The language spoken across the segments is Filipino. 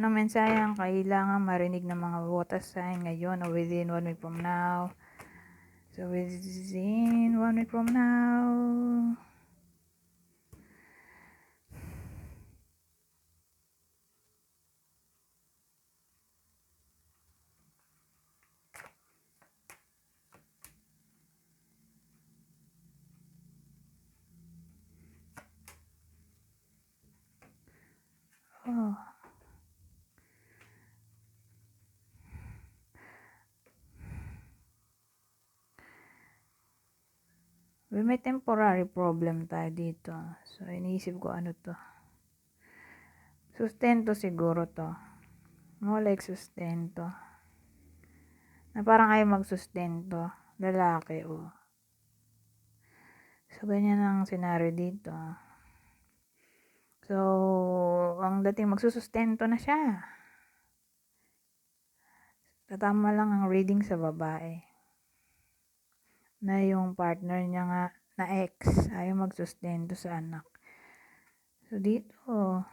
Ano mensahe ang kailangan marinig ng mga water sign ngayon o within one week from now? So within one week from now, oh, Well, may temporary problem tayo dito. So, iniisip ko ano to. Sustento siguro to. More like sustento. Na parang ayaw magsustento. Lalaki o. Oh. So, ganyan ang senaryo dito. So, ang dating magsusustento na siya. Tatama lang ang reading sa babae na yung partner niya nga na ex ayaw magsustento sa anak. So, dito,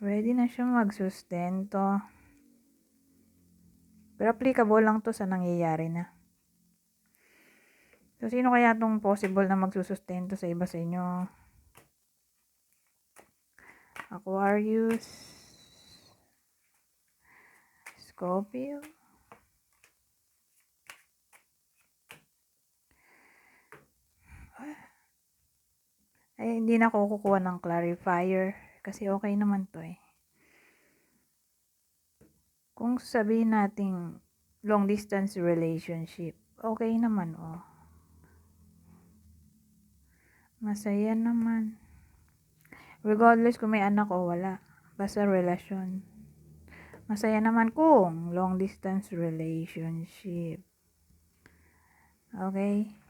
ready na siya magsustento. Pero applicable lang to sa nangyayari na. So, sino kaya tong possible na magsusustento sa iba sa inyo? Aquarius, Scorpio, Ay, hindi na ako kukuha ng clarifier. Kasi okay naman to eh. Kung sabihin nating long distance relationship, okay naman oh. Masaya naman. Regardless kung may anak o wala. Basta relasyon. Masaya naman kung long distance relationship. Okay?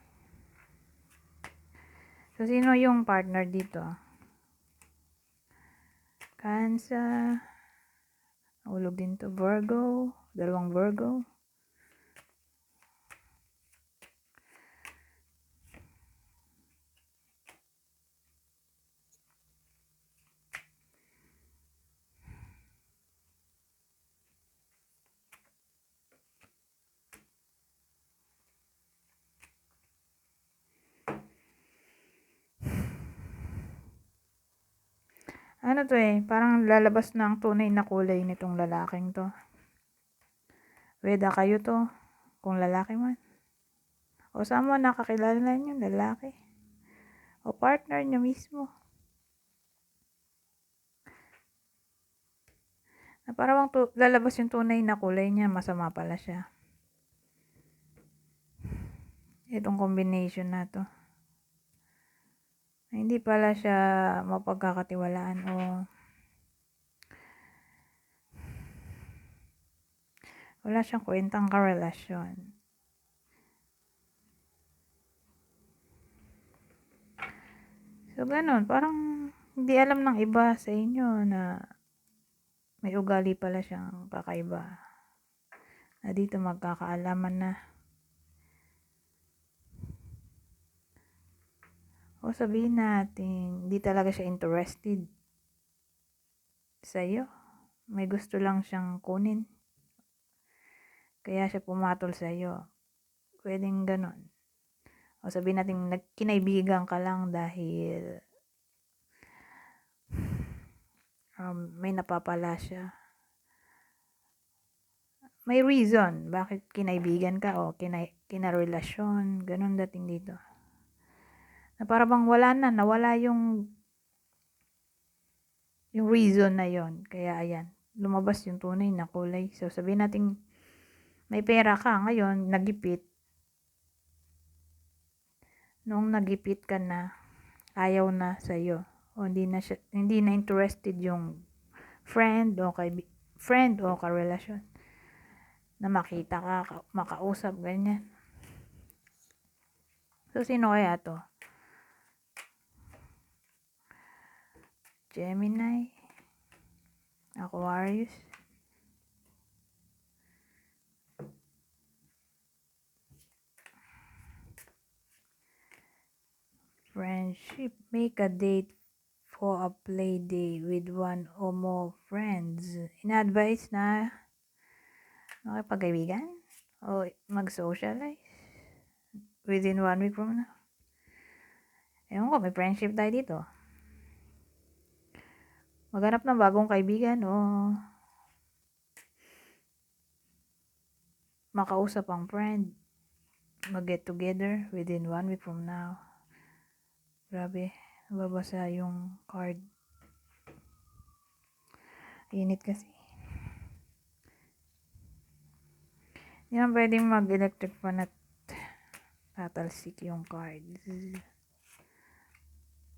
So, sino yung partner dito? Cancer. Ulog din to. Virgo. Dalawang Virgo. Ano to eh, parang lalabas na ang tunay na kulay nitong lalaking to. Weda kayo to, kung lalaki man. O saan mo nakakilala niyo, lalaki. O partner niyo mismo. Na parang lalabas yung tunay na kulay niya, masama pala siya. Itong combination na to hindi pala siya mapagkakatiwalaan o wala siyang kwentang karelasyon. So, ganun. Parang hindi alam ng iba sa inyo na may ugali pala siyang kakaiba. Na dito magkakaalaman na. O sabihin natin, hindi talaga siya interested sa iyo. May gusto lang siyang kunin. Kaya siya pumatol sa iyo. Pwedeng ganon. O sabihin natin, kinaibigan ka lang dahil um, may napapala siya. May reason bakit kinaibigan ka o kinay, kinarelasyon. Ganon dating dito. Na para bang wala na, nawala yung yung reason na yon Kaya ayan, lumabas yung tunay na kulay. So sabihin natin may pera ka ngayon, nagipit. Noong nagipit ka na, ayaw na sa iyo. O hindi na siya, hindi na interested yung friend o kay friend o karelasyon na makita ka, makausap, ganyan. So, sino kaya to? Gemini, Aquarius, friendship, make a date for a play day with one or more friends. Ina-advise na makipagkaibigan o mag-socialize within one week from now. Ewan ko, may friendship tayo dito. Maghanap ng bagong kaibigan o makausap ang friend. Mag-get together within one week from now. Grabe, nababasa yung card. Init kasi. Hindi naman pwedeng mag-electric fan at tatalsik yung cards.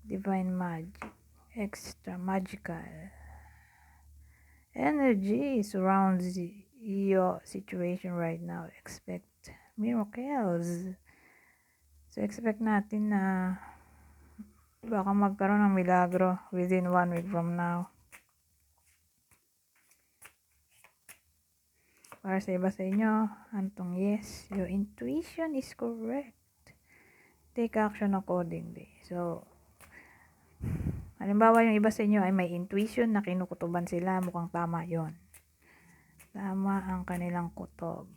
Divine Magic. Extra magical. Energy surrounds your situation right now. Expect miracles. So, expect natin na baka magkaroon ng milagro within one week from now. Para sa iba sa inyo, antong yes, your intuition is correct. Take action accordingly. So, halimbawa yung iba sa inyo ay may intuition na kinukutuban sila, mukhang tama yon. Tama ang kanilang kutob.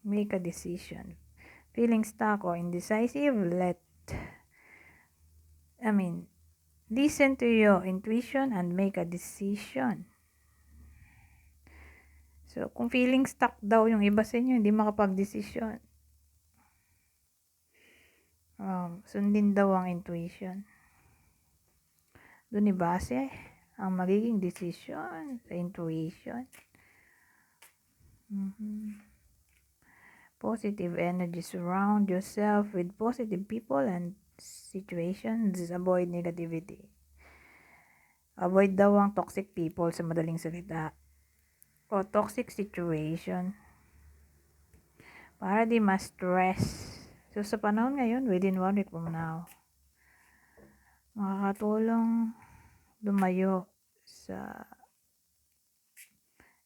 Make a decision. Feeling stuck or indecisive, let, I mean, listen to your intuition and make a decision. So, kung feeling stuck daw yung iba sa inyo, hindi makapag-desisyon. Um, sundin daw ang intuition. Doon ibase ang magiging decision sa intuition. Mhm. Positive energy. Surround yourself with positive people and situations. Avoid negativity. Avoid daw ang toxic people sa madaling salita. O toxic situation. Para di ma-stress. So, sa panahon ngayon, within one week from now, makakatulong lumayo sa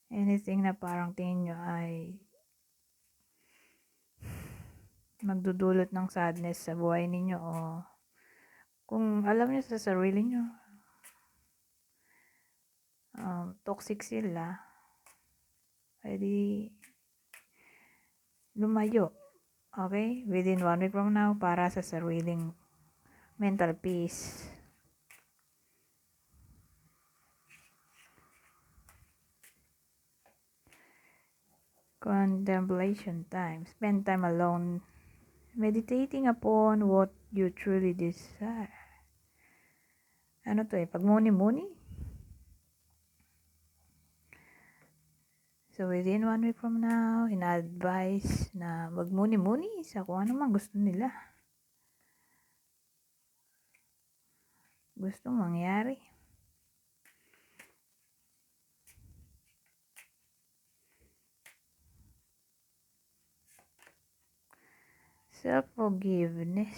anything na parang tingin nyo ay magdudulot ng sadness sa buhay ninyo o kung alam nyo sa sarili nyo um, toxic sila edi lumayo okay? Within one week from now para sa sariling mental peace contemplation time. Spend time alone. Meditating upon what you truly desire. Ano to eh? Pagmuni-muni? So, within one week from now, ina-advise na magmuni-muni sa kung ano man gusto nila. Gustong mangyari. Self-forgiveness.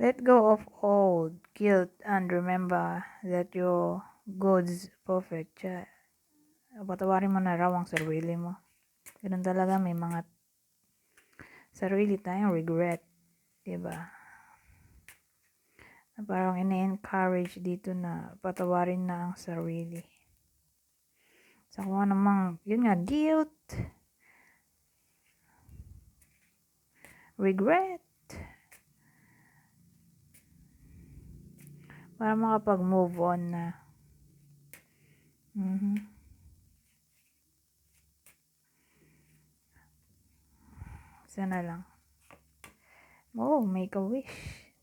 Let go of old guilt and remember that your God's perfect siya. Patawarin mo na raw ang sarili mo. Ganun talaga may mga sarili tayong regret. Diba? Na parang ina-encourage dito na patawarin na ang sarili. Sa kung namang, yun nga, guilt, regret, para makapag-move on na. Mm-hmm. Sana lang. Oh, make a wish.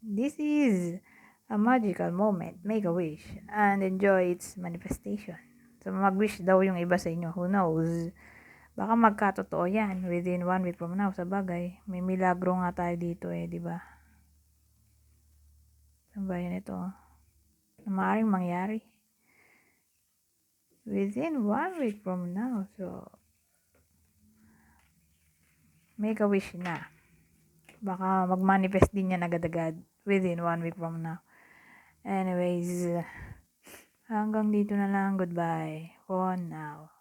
This is a magical moment. Make a wish and enjoy its manifestation. So, mag-wish daw yung iba sa inyo. Who knows? Baka magkatotoo yan within one week from now. Sa bagay, may milagro nga tayo dito eh, di ba? Ba yun ito? Na maaaring mangyari. Within one week from now. So, make a wish na. Baka mag-manifest din yan agad-agad within one week from now. Anyways, hanggang dito na lang. Goodbye for now.